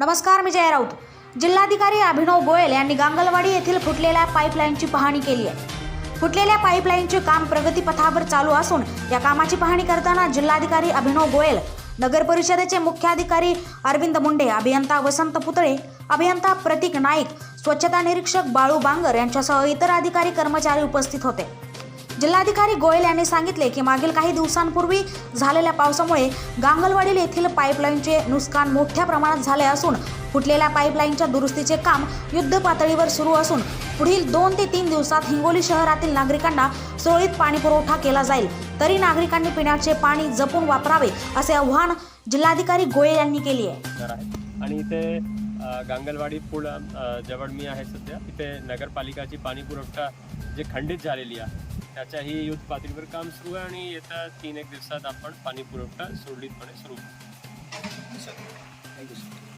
नमस्कार मी जय राऊत. जिल्हाधिकारी अभिनव गोयल यांनी गांगलवाडी येथील फुटलेल्या पाईपलाईनची पाहणी केली आहे. फुटलेल्या पाईपलाईनचे काम प्रगतीपथावर चालू असून या कामाची पाहणी करताना जिल्हाधिकारी अभिनव गोयल नगर परिषदेचे मुख्याधिकारी अरविंद मुंडे अभियंता वसंत पुतळे अभियंता प्रतीक नाईक स्वच्छता निरीक्षक बाळू बांगर यांच्यासह इतर अधिकारी कर्मचारी उपस्थित होते. जिल्हाधिकारी गोयल यांनी सांगितले की मागील काही दिवसांपूर्वी झालेल्या पावसामुळे गांगलवाडील येथील पाईपलाईनचे नुकसान मोठ्या प्रमाणात झाले असून फुटलेल्या पाईपलाईनच्या दुरुस्तीचे काम युद्ध पातळीवर सुरू असून पुढील दोन ते तीन दिवसात हिंगोली शहरातील नागरिकांना सुरळीत पाणीपुरवठा केला जाईल. तरी नागरिकांनी पिण्याचे पाणी जपून वापरावे असे आवाहन जिल्हाधिकारी गोयल यांनी केले आहे. आणि इथे गांगलवाडी पूल जवळ मी आहे सध्या इथे नगरपालिकाची पाणीपुरवठा जे खंडित झालेली आहे त्याच्याही युद्ध पातळीवर काम सुरू आहे आणि येत्या तीन एक दिवसात आपण पाणी पुरवठा सुरळीतपणे सुरू थँक्यू सर